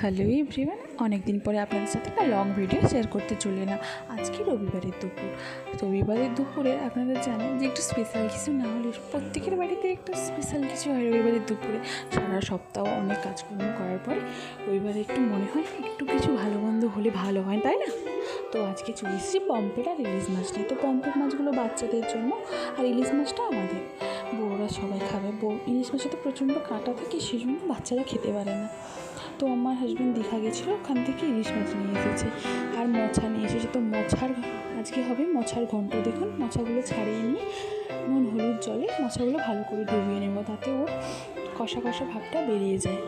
Hello everyone অনেক দিন পরে আপনাদের সাথে একটা লং ভিডিও শেয়ার করতে চলে না আজকে রবিবারের দুপুর। রবিবারের দুপুরে আপনারা জানেন যে একটু স্পেশাল কিছু না হলে প্রত্যেকের বাড়িতে একটু স্পেশাল কিছু হয় রবিবারের দুপুরে। সারা সপ্তাহ অনেক কাজকর্ম করার পরে রবিবারে একটু মনে হয় একটু কিছু ভালো মন্দ হলে ভালো হয়, তাই না? তো আজকে চলে এসেছি পম্পেট আর ইলিশ মাছ নিয়ে। তো পম্পেট মাছগুলো বাচ্চাদের জন্য, আর ইলিশ মাছটা আমাদের। বউরা সবাই খাবে। বউ ইলিশ মাছে তো প্রচণ্ড কাঁটা থাকে সেই জন্য বাচ্চারা খেতে পারে না। তো আমার হাজব্যান্ড দীঘা গেছিল, ওখান থেকে ইলিশ মাছ নিয়ে এসেছে। আর মোছা নিয়ে এসেছে। তো মোছার আজকে হবে মোছার ঘন্ট। দেখুন মোছাগুলো ছাড়িয়ে নিয়ে নুন, হলুদ জলে মোছাগুলো ভালো করে ডুবিয়ে নেব, তাতে ওর কষা কষা ভাবটা বেরিয়ে যায়।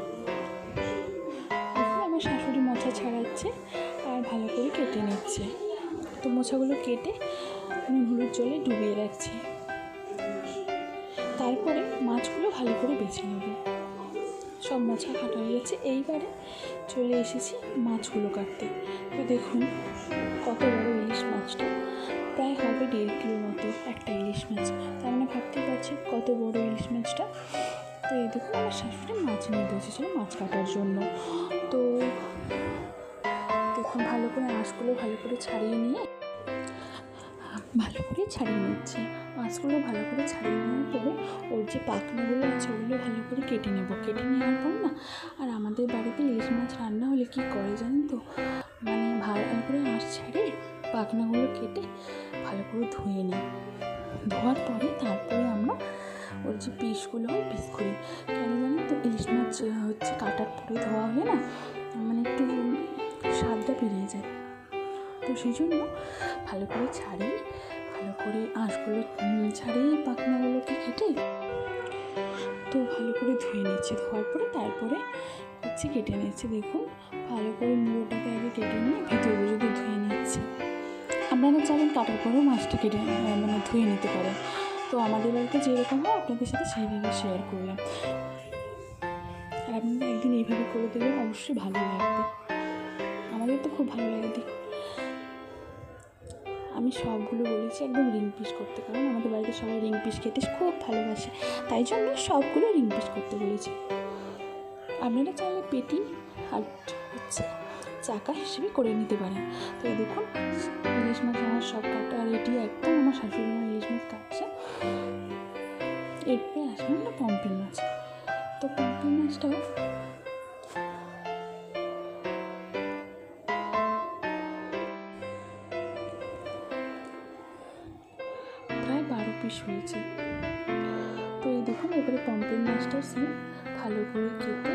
আমার শাশুড়ি মোছা ছাড়াচ্ছে আর ভালো করে কেটে নিচ্ছে। তো মোছাগুলো কেটে নুন, হলুদ জলে ডুবিয়ে রাখছি। তারপরে মাছগুলো ভালো করে বেছে নেবে। সব মোছা কাটা হয়ে গেছে। এইবারে চলে এসেছি মাছগুলো কাটতে। তো দেখুন কত বড় ইলিশ মাছটা। প্রায় হবে দেড় কিলো মতো একটা ইলিশ মাছ। তার মানে ভাবতেই পারছি কত বড় ইলিশ মাছটা। তো এই দেখুন আমার শাশুড়ি মাছ নিয়ে বসেছিল মাছ কাটার জন্য। তো দেখুন ভালো করে আঁশগুলো ভালো করে ছাড়িয়ে নিয়ে ভালো করে ছাড়িয়ে নিচ্ছি। মাছগুলো ভালো করে ছাড়িয়ে নেওয়ার পরে ওর যে পাখনাগুলো আছে ওগুলো ভালো করে কেটে নেব। কেটে নেওয়ার পর না, আর আমাদের বাড়িতে ইলিশ মাছ রান্না হলে কী করে জানেন তো? মানে ভালো করে আঁশ ছাড়িয়ে পাখনাগুলো কেটে ভালো করে ধুয়ে নিই। ধোয়ার পরে তারপরে আমরা ওর যে পিসগুলো হয় পিস করি। কেন জানেন তো? ইলিশ মাছ হচ্ছে কাটার পরে ধোয়া হলে না মানে একটু স্বাদটা বেরিয়ে যায়। তো সেই জন্য ভালো করে ছাড়িয়ে ভালো করে আঁশগুলো ছাড়িয়ে পাখনাগুলোকে কেটে তো ভালো করে ধুয়ে নিচ্ছি। ধোয়ার পরে তারপরে হচ্ছে কেটে নিচ্ছি। দেখুন, ভালো করে মুড়োটাকে আগে কেটে নিয়ে ভিতরে যদি ধুয়ে নিচ্ছি। আপনারা চাইলেন কাটার পরেও মাছটা কেটে মানে ধুয়ে নিতে পারেন। তো আমাদের বাড়িতে যেরকম হয়, আপনাদের সাথে সেইভাবে শেয়ার করলাম। আর আপনারা একদিন এইভাবে করে দেবেন অবশ্যই ভালো লাগবে। আমাদের তো খুব ভালো লাগে দেখুন আমি সবগুলো বলেছি, একদম রিং পিস করতে। কারণ আমাদের বাড়িতে সবাই রিং পিস খেতে খুব ভালোবাসে। তাই জন্য সবগুলো রিং পিস করতে বলেছি। আপনারা চাইলে পেটি আর হচ্ছে চাকা হিসেবে করে নিতে পারেন তো দেখুন, ইলিশ মাছ আমার সব কাটা রেডি একদম আমার শাশুড়ি মা ইলিশ মাছ কাটছে। এরপরে আসবেন না পম্পিং মাছ। তো পম্পিং মাছটাও হয়েছে। তো এই দেখুন, এবারে পম্পের মাছটা সেম ভালো করে কেটে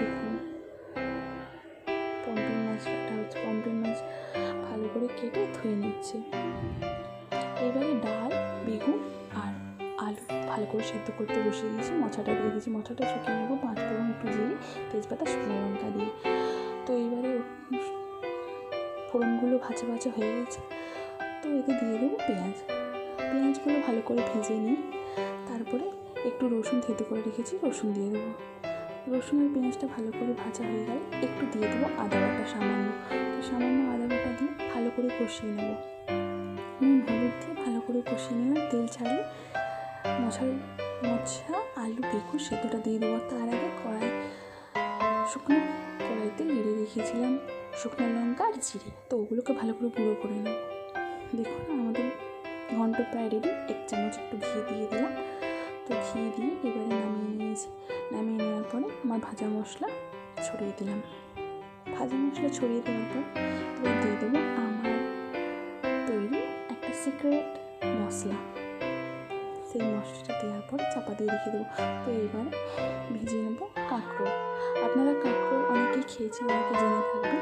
দেখুন। পম্পের মাছটা হচ্ছে পম্পের মাছ ভালো করে কেটে ধুয়ে নিচ্ছে। এবারে ডাল, বেগুন আর আলু ভালো করে সেদ্ধ করতে বসিয়ে দিয়েছি মশাটা দিয়ে দিয়েছি। মশাটা শুকিয়ে নেব, পাঁচ ফোড়ন একটু জিরে, তেজপাতা, শুকনো লঙ্কা দিয়ে। তো এইবারে ফোড়নগুলো ভাজা ভাজা হয়ে গেছে। তো এতে দিয়ে দেবো পেঁয়াজ। পেঁয়াজগুলো ভালো করে ভেজে নিই। তারপরে একটু রসুন থেতো করে রেখেছি, রসুন দিয়ে দেবো। রসুন পেঁয়াজটা ভালো করে ভাজা হয়ে গেলে একটু দিয়ে দেবো আদা বাটা সামান্য। তো সামান্য আদা বাটা দিয়ে ভালো করে কষিয়ে নেব। নুন, হলুদ দিয়ে ভালো করে কষিয়ে নিলাম। তেল ছাড়িয়ে মশার মোছা আলু, বেগুন সেদ্ধটা দিয়ে দেবো। তার আগে কড়াই, শুকনো কড়াইতে নেড়ে রেখেছিলাম শুকনো লঙ্কা আর জিরে। তো ওগুলোকে ভালো করে গুঁড়ো করে নেব। দেখুন, আমাদের ঘন্ট প্রায় রেডি এক চামচ একটু ঘি দিয়ে দিলাম। তো ঘি দিয়ে এবারে নামিয়ে নিয়েছি। নামিয়ে নেওয়ার পরে আমার ভাজা মশলা ছড়িয়ে দিলাম। ভাজা মশলা ছড়িয়ে দেওয়ার পর এবার দিয়ে দেবো আমার তৈরি একটা সিক্রেট মশলা। সেই মশলাটা দেওয়ার পর চাপা দিয়ে রেখে দেবো। তো এবারে ভিজিয়ে নেব কাঁকড়ো আপনারা কাঁকরোল অনেকেই খেয়েছেন, অনেকে জেনে থাকবেন।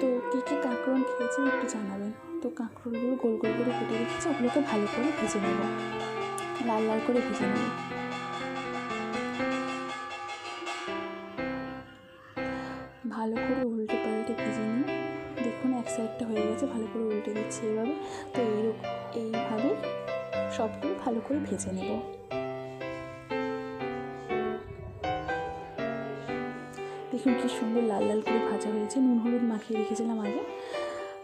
তো কী কী কাঁকরোল খেয়েছেন একটু জানাবেন। তো কাঁকরোলগুলো গোল গোল করে কেটে রেখেছি ওগুলোকে ভালো করে ভেজে নেব। লাল লাল করে ভেজে নেব। ভালো করে উল্টে পাল্টে ভেজে নিয়ে দেখুন, এক সাইডটা হয়ে গেছে, ভালো করে উল্টে দিচ্ছি এভাবে। তো এইরকম এইভাবে সবগুলো ভালো করে ভেজে নেব। দেখুন কি সুন্দর লাল লাল করে ভাজা হয়েছে। নুন, হলুদ মাখিয়ে রেখেছিলাম আগে।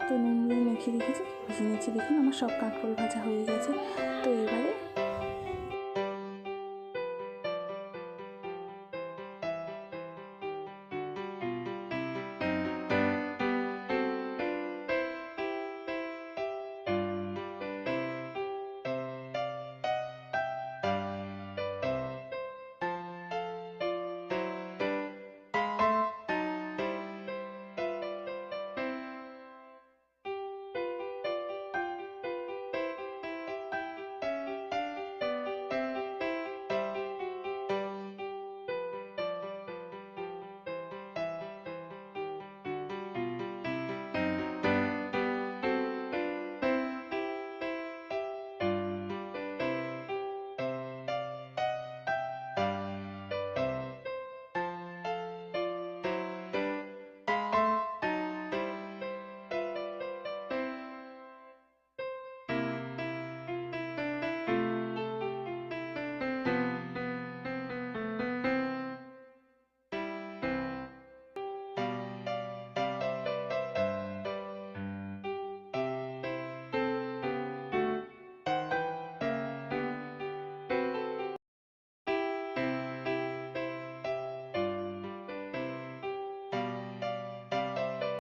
তো নুন মেখে রেখেছি ভেজে নিচ্ছি দেখুন আমার সব কাঁকরোল ভাজা হয়ে গেছে। তো এবারে